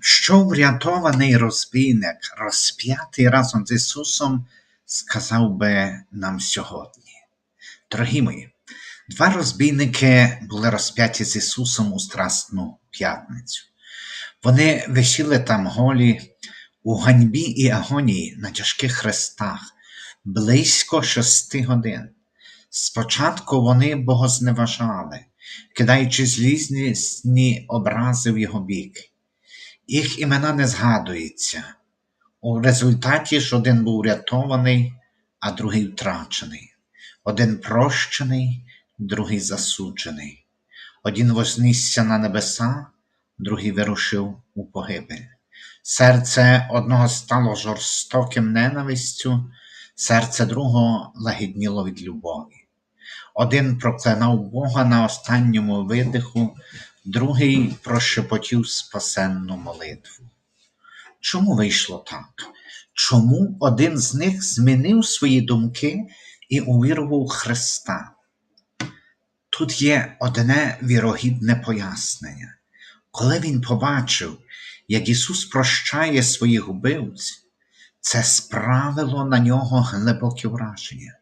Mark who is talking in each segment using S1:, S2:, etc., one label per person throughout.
S1: Що врятований розбійник, розп'ятий разом з Ісусом, сказав би нам сьогодні. Дорогі мої, два розбійники були розп'яті з Ісусом у Страсну п'ятницю. Вони висіли там голі у ганьбі і агонії на тяжких хрестах близько шести годин. Спочатку вони богозневажали, кидаючи злізні образи в його бік. Їх імена не згадуються. У результаті ж один був врятований, а другий втрачений. Один прощений, другий засуджений. Один вознісся на небеса, другий вирушив у погибель. Серце одного стало жорстоким ненавистю, серце другого лагідніло від любові. Один проклинав Бога на останньому видиху, другий прошепотів спасенну молитву. Чому вийшло так? Чому один з них змінив свої думки і увірував Христа? Тут є одне вірогідне пояснення. Коли він побачив, як Ісус прощає своїх убивців, це справило на нього глибоке враження.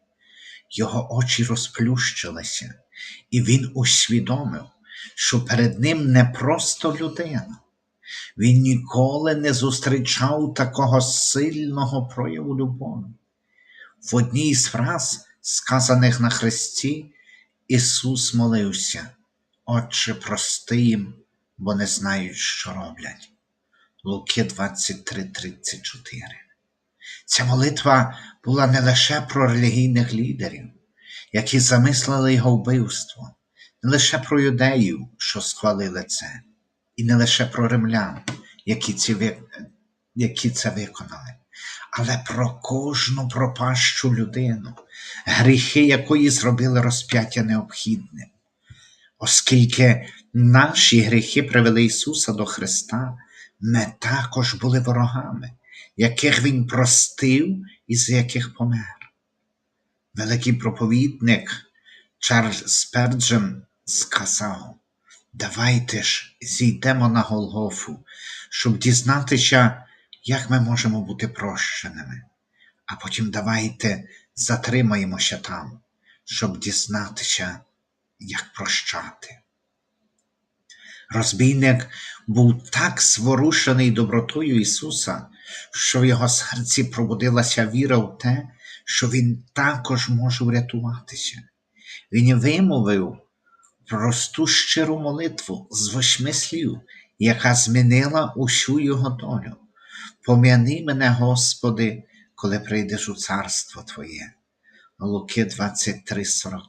S1: Його очі розплющилися, і він усвідомив, що перед ним не просто людина. Він ніколи не зустрічав такого сильного прояву любові. В одній з фраз, сказаних на Христі, Ісус молився, Отче, прости їм, бо не знають, що роблять. Луки 23:34. Ця молитва була не лише про релігійних лідерів, які замислили його вбивство, не лише про юдеїв, що схвалили це, і не лише про римлян, які, ці, які це виконали, але про кожну пропащу людину, гріхи якої зробили розп'яття необхідним. Оскільки наші гріхи привели Ісуса до Христа, ми також були ворогами, яких Він простив і з яких помер. Великий проповідник Чарльз Сперджен сказав, давайте ж зійдемо на Голгофу, щоб дізнатися, як ми можемо бути прощеними, а потім давайте затримаємося там, щоб дізнатися, як прощати. Розбійник був так зворушений добротою Ісуса, що в його серці пробудилася віра в те, що Він також може врятуватися. Він вимовив просту щиру молитву з восьми слів, яка змінила усю його долю. Пом'яни мене, Господи, коли прийдеш у царство Твоє. Луки 23,42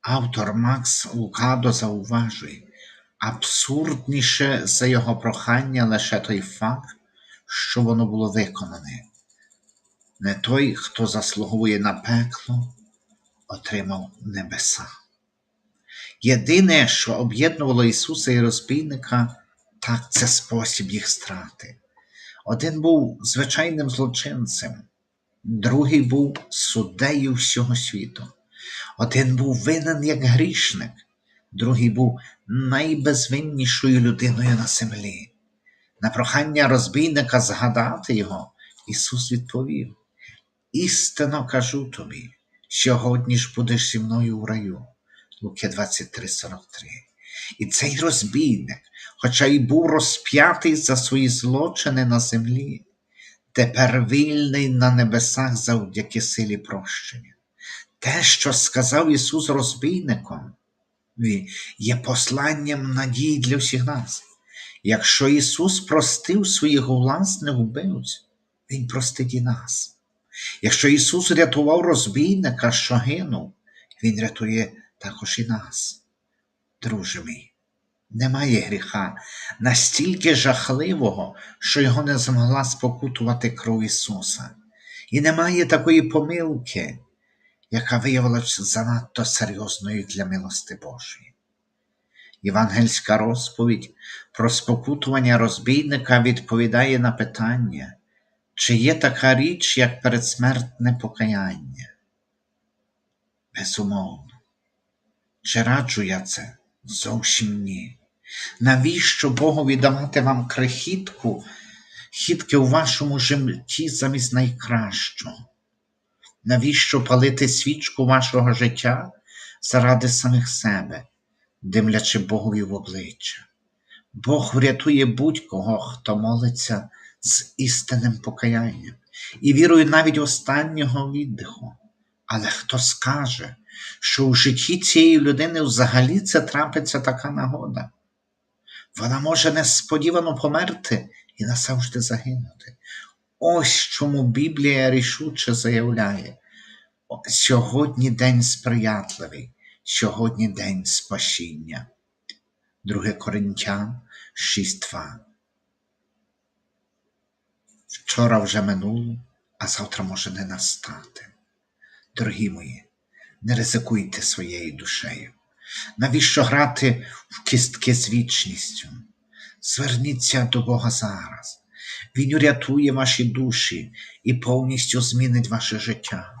S1: Автор Макс Лукадо зауважує, абсурдніше за його прохання лише той факт, що воно було виконане. Не той, хто заслуговує на пекло, отримав небеса. Єдине, що об'єднувало Ісуса і розбійника, так це спосіб їх страти. Один був звичайним злочинцем, другий був суддею всього світу. Один був винен як грішник, другий був найбезвиннішою людиною на землі. На прохання розбійника згадати його, Ісус відповів: Істинно кажу тобі, сьогодні ж будеш зі мною у раю. Луки 23,43. І цей розбійник, хоча й був розп'ятий за свої злочини на землі, тепер вільний на небесах завдяки силі прощення. Те, що сказав Ісус розбійником, є посланням надії для всіх нас. Якщо Ісус простив своїх власних вбивць, Він простить і нас. Якщо Ісус рятував розбійника, що гинув, Він рятує також і нас. Друже мій, немає гріха настільки жахливого, що його не змогла спокутувати кров Ісуса. І немає такої помилки, яка виявилася занадто серйозною для милости Божої. Євангельська розповідь про спокутування розбійника відповідає на питання, чи є така річ, як передсмертне покаяння? Безумовно. Чи раджу я це? Зовсім ні. Навіщо Богу віддавати вам крихітку, хітки у вашому житті замість найкращого? Навіщо палити свічку вашого життя заради самих себе, димлячи Богові в обличчя? Бог врятує будь-кого, хто молиться з істинним покаянням і вірою навіть останнього віддиху. Але хто скаже, що у житті цієї людини взагалі це трапиться така нагода? Вона може несподівано померти і назавжди загинути. Ось чому Біблія рішуче заявляє: сьогодні день сприятливий, сьогодні день спасіння. 2 Коринтян 6.2 Вчора вже минуло, а завтра може не настати. Дорогі мої, не ризикуйте своєю душею. Навіщо грати в кістки з вічністю? Зверніться до Бога зараз. Він урятує ваші душі і повністю змінить ваше життя.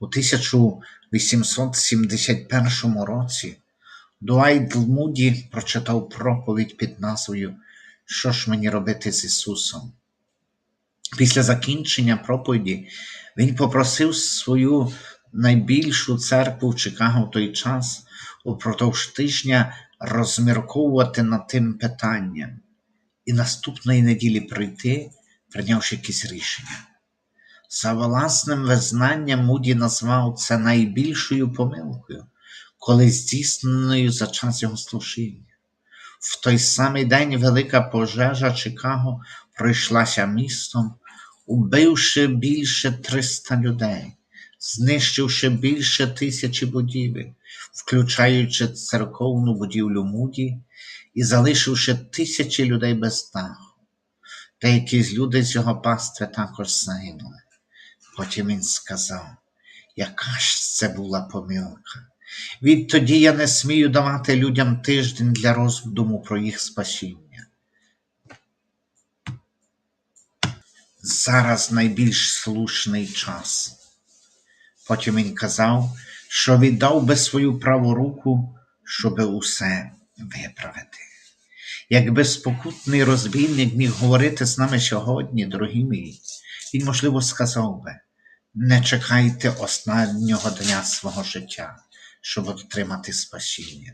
S1: У 1871 році Дуайт Муді прочитав проповідь під назвою Що ж мені робити з Ісусом? Після закінчення проповіді він попросив свою найбільшу церкву в Чикаго в той час упродовж тижня розмірковувати над тим питанням і наступної неділі прийти, прийнявши якесь рішення. За власним визнанням Муді назвав це найбільшою помилкою, коли здійсненою за час його служіння. В той самий день велика пожежа Чикаго пройшлася містом, убивши більше 300 людей, знищивши більше тисячі будівель, включаючи церковну будівлю Муді і залишивши тисячі людей без даху. Деякі з люди з його пастви також загинули. Потім він сказав, яка ж це була помилка. Відтоді я не смію давати людям тиждень для роздуму про їх спасіння. Зараз найбільш слушний час. Потім він казав, що віддав би свою праву руку, щоби усе виправити. Якби спокутний розбійник міг говорити з нами сьогодні, дорогі мої, він, можливо, сказав би, не чекайте останнього дня свого життя, щоб отримати спасіння.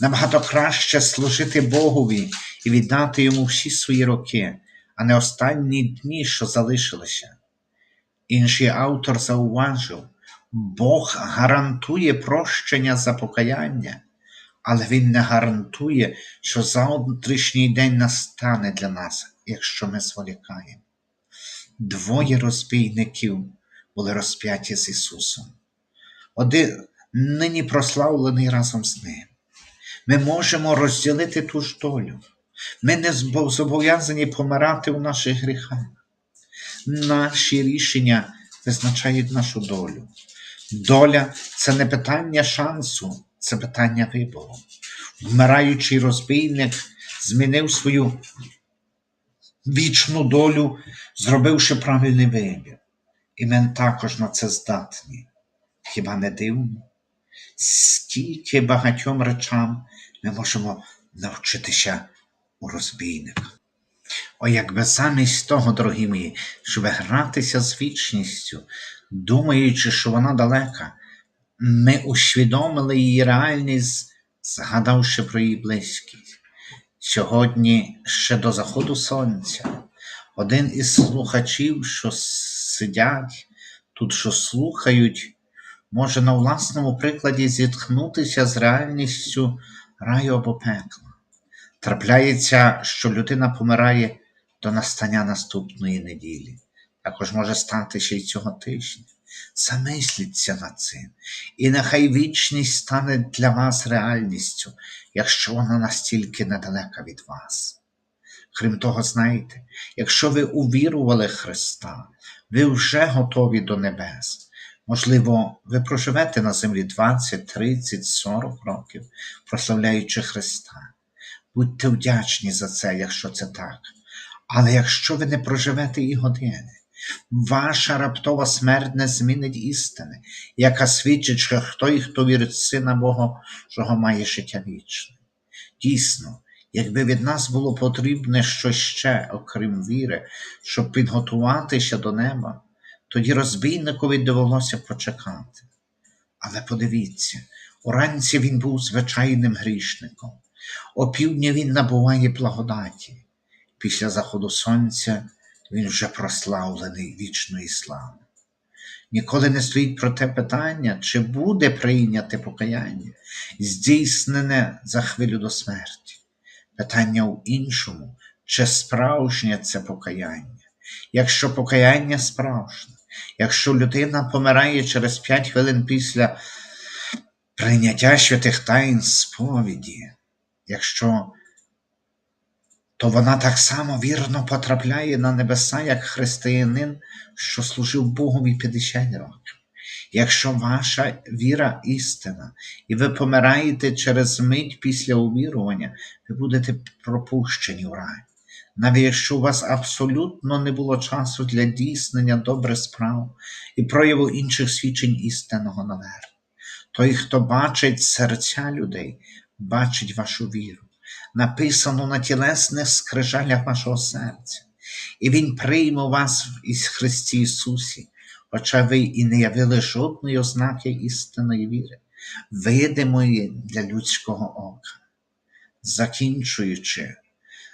S1: Набагато краще служити Богові і віддати йому всі свої роки, а не останні дні, що залишилися. Інший автор зауважив, Бог гарантує прощення за покаяння, але Він не гарантує, що завтрашній день настане для нас, якщо ми зволікаємо. Двоє розбійників були розп'яті з Ісусом. Один нині прославлений разом з Ним. Ми можемо розділити ту ж долю. Ми не зобов'язані помирати у наших гріхах. Наші рішення визначають нашу долю. Доля це не питання шансу, це питання вибору. Вмираючий розбійник змінив свою вічну долю, зробивши правильний вибір. І ми також на це здатні. Хіба не дивно? Скільки багатьом речам ми можемо навчитися у розбійниках. О, якби замість того, дорогі мої, щоб гратися з вічністю, думаючи, що вона далека, ми усвідомили її реальність, згадавши про її близькість. Сьогодні, ще до заходу сонця, один із слухачів, що сидять тут, що слухають, може на власному прикладі зіткнутися з реальністю раю або пекла. Трапляється, що людина помирає до настання наступної неділі. Також може стати ще й цього тижня. Замисліться над цим, і нехай вічність стане для вас реальністю, якщо вона настільки недалека від вас. Крім того, знаєте, якщо ви увірували Христа, ви вже готові до небес. Можливо, ви проживете на землі 20, 30, 40 років, прославляючи Христа. Будьте вдячні за це, якщо це так. Але якщо ви не проживете і години, ваша раптова смерть не змінить істини, яка свідчить, що той, хто вірить Сина Божого, має життя вічне. Дійсно, якби від нас було потрібне щось ще, окрім віри, щоб підготуватися до неба, тоді розбійникові довелося почекати. Але подивіться, уранці він був звичайним грішником, опівдня він набуває благодаті. Після заходу сонця він вже прославлений вічної слави. Ніколи не стоїть про те питання, чи буде прийняте покаяння, здійснене за хвилю до смерті. Питання в іншому, чи справжнє це покаяння. Якщо покаяння справжнє, якщо людина помирає через п'ять хвилин після прийняття святих таїн сповіді, якщо то вона так само вірно потрапляє на небеса, як християнин, що служив Богові 50 років. Якщо ваша віра істина, і ви помираєте через мить після увірування, ви будете пропущені в рай. Навіть якщо у вас абсолютно не було часу для дійснення добрих справ і прояву інших свідчень істинного навернення. Той, хто бачить серця людей, бачить вашу віру написано на тілесних скрижалях вашого серця, і Він прийме вас із Христі Ісусі, хоча ви і не явили жодної ознаки істинної віри, видимої для людського ока. Закінчуючи,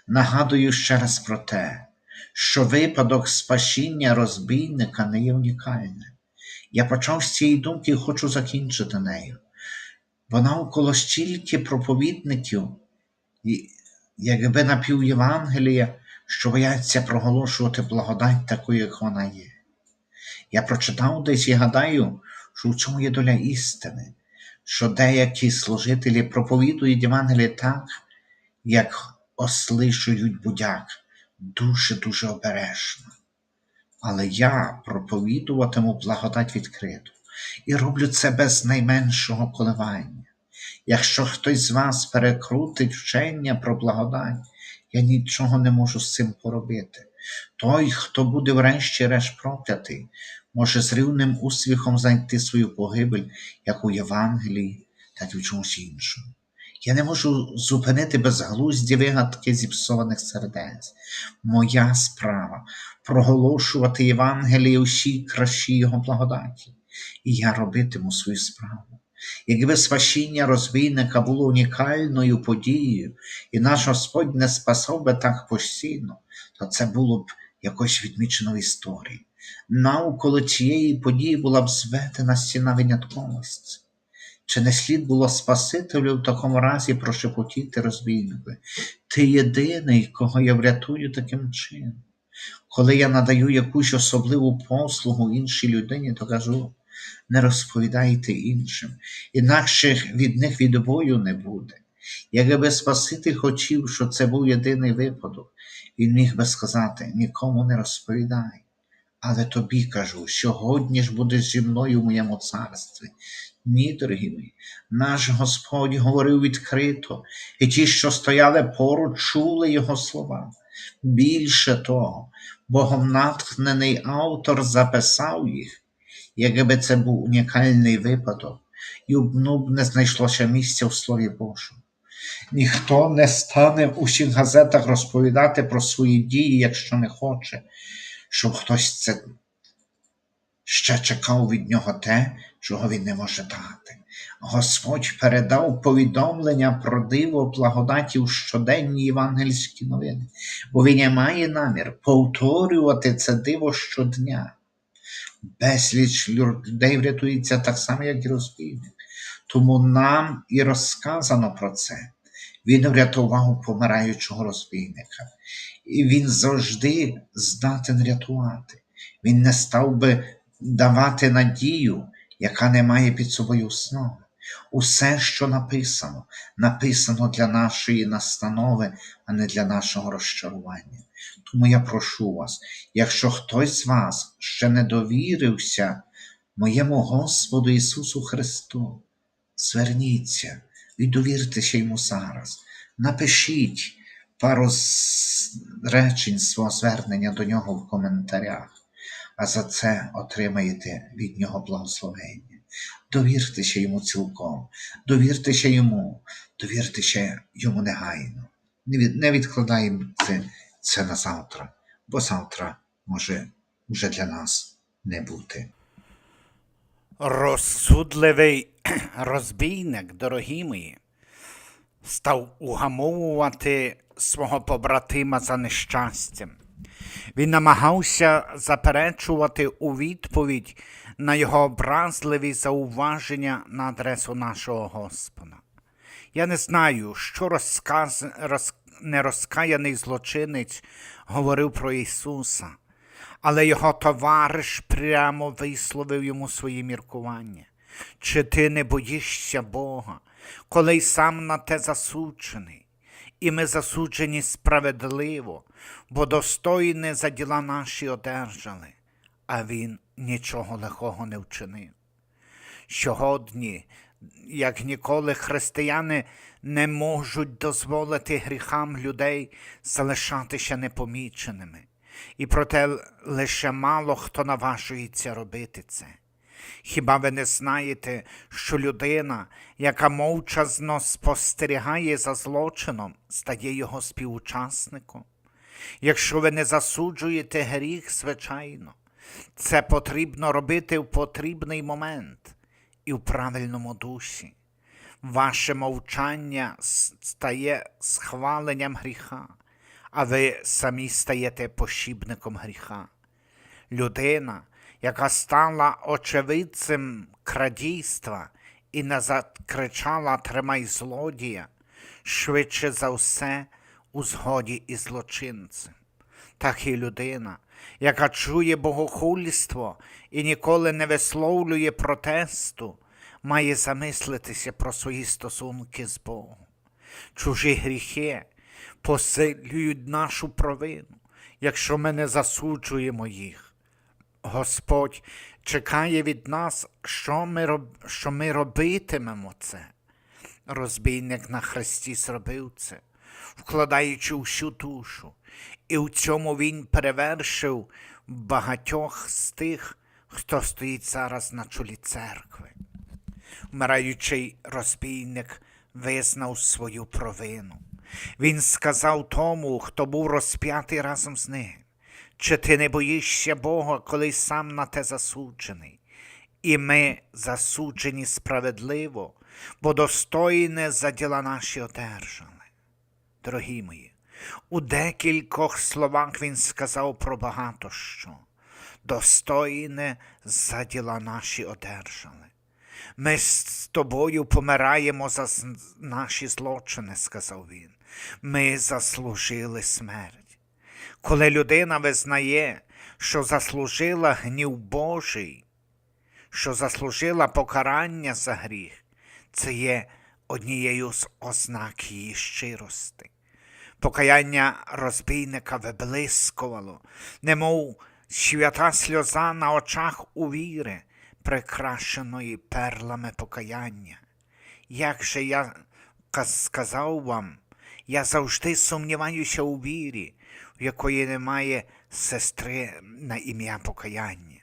S1: нагадую ще раз про те, що випадок спасіння розбійника не є унікальним. Я почав з цієї думки і хочу закінчити нею. Бо навколо стільки проповідників, якби напів Євангелія, що бояться проголошувати благодать такою, як вона є. Я прочитав десь і гадаю, що в цьому є доля істини, що деякі служителі проповідують Євангеліє так, як ослишують будяк, дуже-дуже обережно. Але я проповідуватиму благодать відкрито і роблю це без найменшого коливання. Якщо хтось з вас перекрутить вчення про благодать, я нічого не можу з цим поробити. Той, хто буде врешті-решт проклятий, може з рівним успіхом знайти свою погибель як у Євангелії, так і в чомусь іншому. Я не можу зупинити безглузді вигадки зіпсованих сердець. Моя справа проголошувати Євангеліє усій кращі його благодаті, і я робитиму свою справу. Якби спасіння розбійника було унікальною подією, і наш Господь не спасав би так постійно, то це було б якось відмічено в історії. Навколо цієї події була б зведена стіна винятковості. Чи не слід було Спасителю в такому разі прошепотіти розбійнику? Ти єдиний, кого я врятую таким чином. Коли я надаю якусь особливу послугу іншій людині, то кажу, не розповідайте іншим, інакше від них відбою не буде. Якби Спаситель хотів, що це був єдиний випадок, він міг би сказати нікому не розповідай. Але тобі кажу, сьогодні ж будеш зі мною в моєму царстві. Ні, дорогі мої, наш Господь говорив відкрито, і ті, що стояли поруч, чули Його слова. Більше того, Богом натхнений автор записав їх, якби це був унікальний випадок, і ну б не знайшлося місця в Слові Божому. Ніхто не стане в усіх газетах розповідати про свої дії, якщо не хоче, щоб хтось це ще чекав від нього те, чого він не може дати. Господь передав повідомлення про диво благодаті в щоденні євангельські новини, бо він не має намір повторювати це диво щодня. Безліч людей врятується так само, як і розбійник. Тому нам і розказано про це. Він врятував помираючого розбійника, і він завжди здатен рятувати. Він не став би давати надію, яка не має під собою основи. Усе, що написано, написано для нашої настанови, а не для нашого розчарування. Тому я прошу вас, якщо хтось з вас ще не довірився моєму Господу Ісусу Христу, зверніться і довіртеся йому зараз. Напишіть пару речень свого звернення до нього в коментарях, а за це отримаєте від нього благословення. Довіртеся йому цілком, довіртеся йому, довіртеся йому негайно. Не, відкладаємо це, це на завтра, бо завтра може вже для нас не бути.
S2: Розсудливий розбійник, дорогі мої, став угамовувати свого побратима за нещастям. Він намагався заперечувати у відповідь на його образливі зауваження на адресу нашого Господа. Я не знаю, що розказ... роз... нерозкаяний злочинець говорив про Ісуса, але його товариш прямо висловив йому свої міркування. Чи ти не боїшся Бога, коли й сам на те засуджений? І ми засуджені справедливо, бо достойне за діла наші одержали, а він нічого лихого не вчинив. Сьогодні, як ніколи, християни не можуть дозволити гріхам людей залишатися непоміченими, і проте лише мало хто наважується робити це. Хіба ви не знаєте, що людина, яка мовчазно спостерігає за злочином, стає його співучасником? Якщо ви не засуджуєте гріх, звичайно, це потрібно робити в потрібний момент і в правильному дусі. Ваше мовчання стає схваленням гріха, а ви самі стаєте пошібником гріха. Людина, яка стала очевидцем крадійства і не закричала Тримай злодія, швидше за все у згоді із злочинцем. Так і людина, яка чує богохульство і ніколи не висловлює протесту, має замислитися про свої стосунки з Богом. Чужі гріхи посилюють нашу провину, якщо ми не засуджуємо їх. Господь чекає від нас, що ми, що ми робитимемо це. Розбійник на хресті зробив це, вкладаючи всю душу, і в цьому він перевершив багатьох з тих, хто стоїть зараз на чолі церкви. Вмираючий розбійник визнав свою провину. Він сказав тому, хто був розп'ятий разом з ним, чи ти не боїшся Бога, коли сам на те засуджений? І ми засуджені справедливо, бо достойне за діла наші одержали. Дорогі мої, у декількох словах він сказав про багато що. Достойне за діла наші одержали. Ми з тобою помираємо за наші злочини, сказав він. Ми заслужили смерть. Коли людина визнає, що заслужила гнів Божий, що заслужила покарання за гріх, це є однією з ознак її щирости. Покаяння розбійника виблискувало, немов свята сльоза на очах у віри, прикрашеної перлами покаяння. Як же я сказав вам, я завжди сумніваюся у вірі, в якої немає сестри на ім'я покаяння.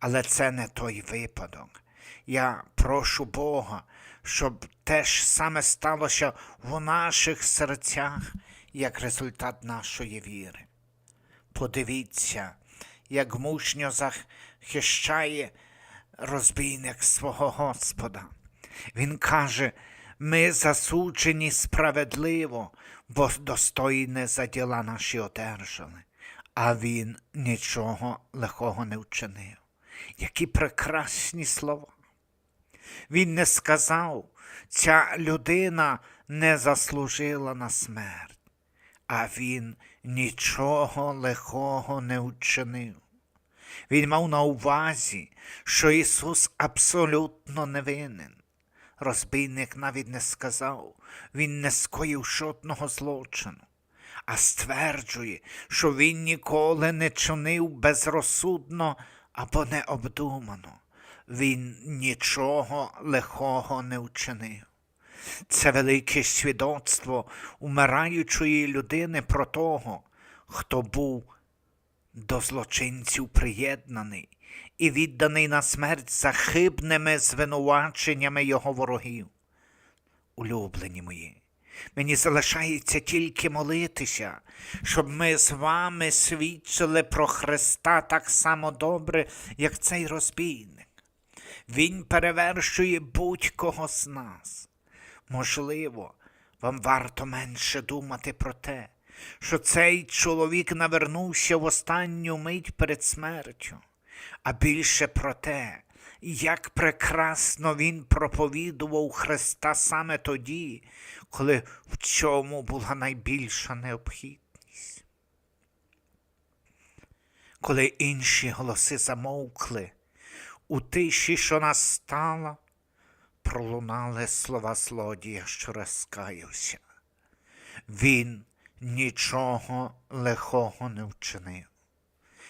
S2: Але це не той випадок. Я прошу Бога, щоб те ж саме сталося в наших серцях як результат нашої віри. Подивіться, як мужньо захищає розбійник свого Господа. Він каже, ми засуджені справедливо, бо достойне за діла наші одержали, а він нічого лихого не вчинив. Які прекрасні слова. Він не сказав, ця людина не заслужила на смерть, а він нічого лихого не вчинив. Він мав на увазі, що Ісус абсолютно невинен. Розбійник навіть не сказав, він не скоїв жодного злочину, а стверджує, що він ніколи не чинив безрозсудно або необдумано. Він нічого лихого не вчинив. Це велике свідоцтво умираючої людини про того, хто був до злочинців приєднаний і відданий на смерть за хибними звинуваченнями його ворогів. улюблені мої. Мені залишається тільки молитися, щоб ми з вами свідчили про Христа так само добре, як цей розбійник. Він перевершує будь-кого з нас. Можливо, вам варто менше думати про те, що цей чоловік навернувся в останню мить перед смертю, а більше про те, як прекрасно він проповідував Христа саме тоді, коли в цьому була найбільша необхідність. Коли інші голоси замовкли, у тиші, що настала, пролунали слова злодія, що розкаявся. Він нічого лихого не вчинив.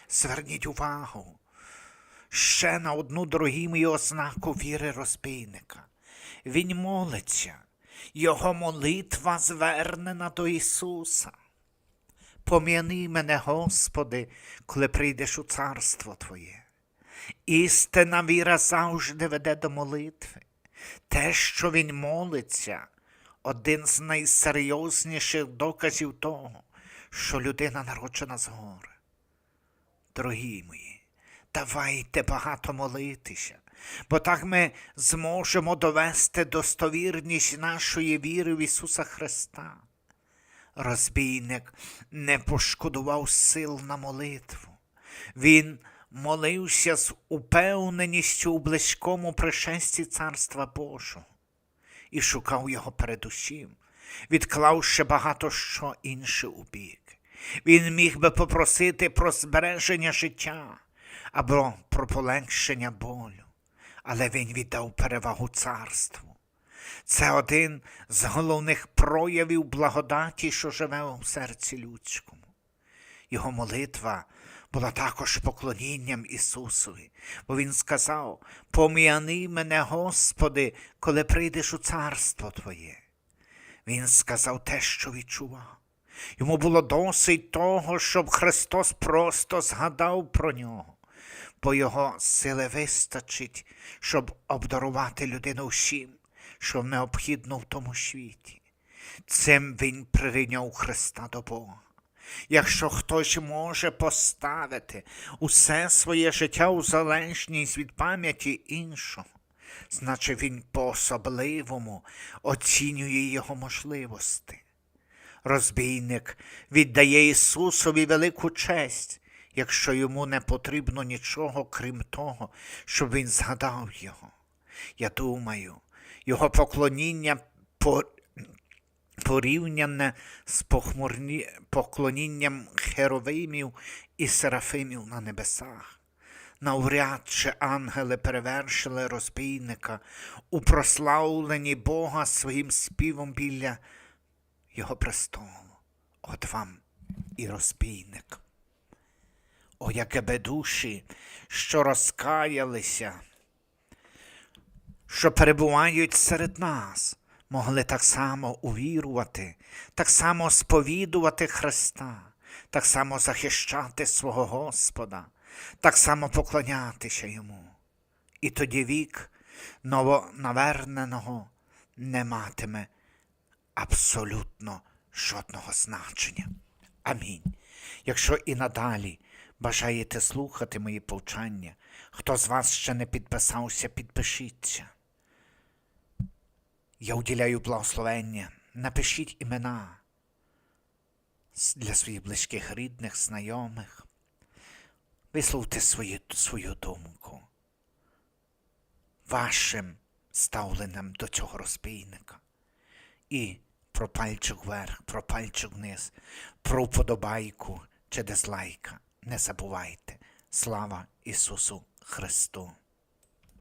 S2: Зверніть увагу ще на одну дорогі мої ознаку віри розбійника. Він молиться, його молитва звернена до Ісуса. Пом'яни мене, Господи, коли прийдеш у царство Твоє. Істина віра завжди веде до молитви. Те, що він молиться, один з найсерйозніших доказів того, що людина народжена згори. Дорогі мої, давайте багато молитися, бо так ми зможемо довести достовірність нашої віри в Ісуса Христа. Розбійник не пошкодував сил на молитву. Він молився з упевненістю у близькому пришесті Царства Божого і шукав його передусім, відклавши багато що інше у бік. Він міг би попросити про збереження життя або про полегшення болю, але він віддав перевагу царству. Це один з головних проявів благодаті, що живе у серці людському. Його молитва була також поклонінням Ісусові, бо Він сказав: Пом'яни мене, Господи, коли прийдеш у царство Твоє. Він сказав те, що відчував. Йому було досить того, щоб Христос просто згадав про нього, бо його сили вистачить, щоб обдарувати людину всім, що необхідно в тому світі. Цим він прирівняв Христа до Бога. Якщо хтось може поставити усе своє життя у залежність від пам'яті іншого, значить він по-особливому оцінює його можливості. Розбійник віддає Ісусові велику честь, якщо йому не потрібно нічого, крім того, щоб він згадав його. Я думаю, його поклоніння по порівняне з похмурні... поклонінням херовимів і серафимів на небесах. Навряд чи ангели перевершили розбійника у прославленні Бога своїм співом біля його престолу. От вам і розбійник. О, яке би душі, що розкаялися, що перебувають серед нас, могли так само увірувати, так само сповідувати Христа, так само захищати свого Господа, так само поклонятися Йому. І тоді вік новонаверненого не матиме абсолютно жодного значення. Амінь. Якщо і надалі бажаєте слухати мої повчання, хто з вас ще не підписався, підпишіться. Я уділяю благословення. Напишіть імена для своїх близьких рідних, знайомих. Висловте свою, свою думку вашим ставленням до цього розбійника. І про пальчик вверх, про пальчик вниз, про вподобайку чи дизлайка. Не забувайте. Слава Ісусу Христу!